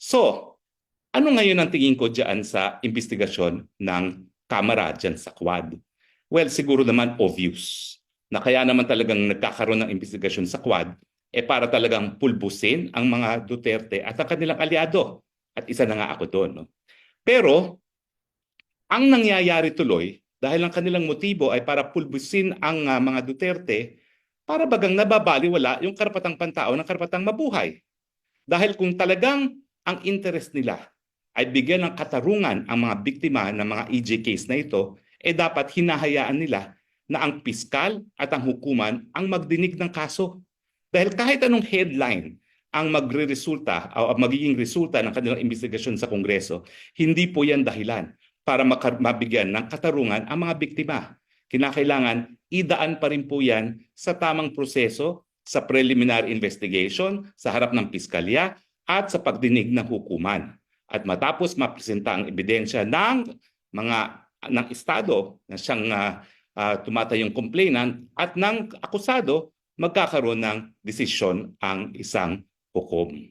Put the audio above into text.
So, ano ngayon ang tingin ko dyan sa investigasyon ng Kamara dyan sa Quad? Well, siguro naman obvious na kaya naman talagang nagkakaroon ng investigasyon sa Quad eh para talagang pulbusin ang mga Duterte at ang kanilang aliado. At isa na nga ako doon. No? Pero, ang nangyayari tuloy, dahil ang kanilang motibo ay para pulbusin ang ah, mga Duterte, para bagang nababaliwala yung karapatang pantao ng karapatang mabuhay. Dahil kung talagang ang interest nila ay bigyan ng katarungan ang mga biktima ng mga EJ case na ito, eh dapat hinahayaan nila na ang piskal at ang hukuman ang magdinig ng kaso. Dahil kahit anong headline ang magre-resulta o magiging resulta ng kanilang investigasyon sa Kongreso, hindi po yan dahilan para mabigyan ng katarungan ang mga biktima. Kinakailangan idaan pa rin po yan sa tamang proseso, sa preliminary investigation, sa harap ng piskalya, at sa pagdinig ng hukuman. At matapos mapresenta ang ebidensya ng mga ng estado na siyang ah, ah, tumatayong complainant at ng akusado, magkakaroon ng desisyon ang isang hukom.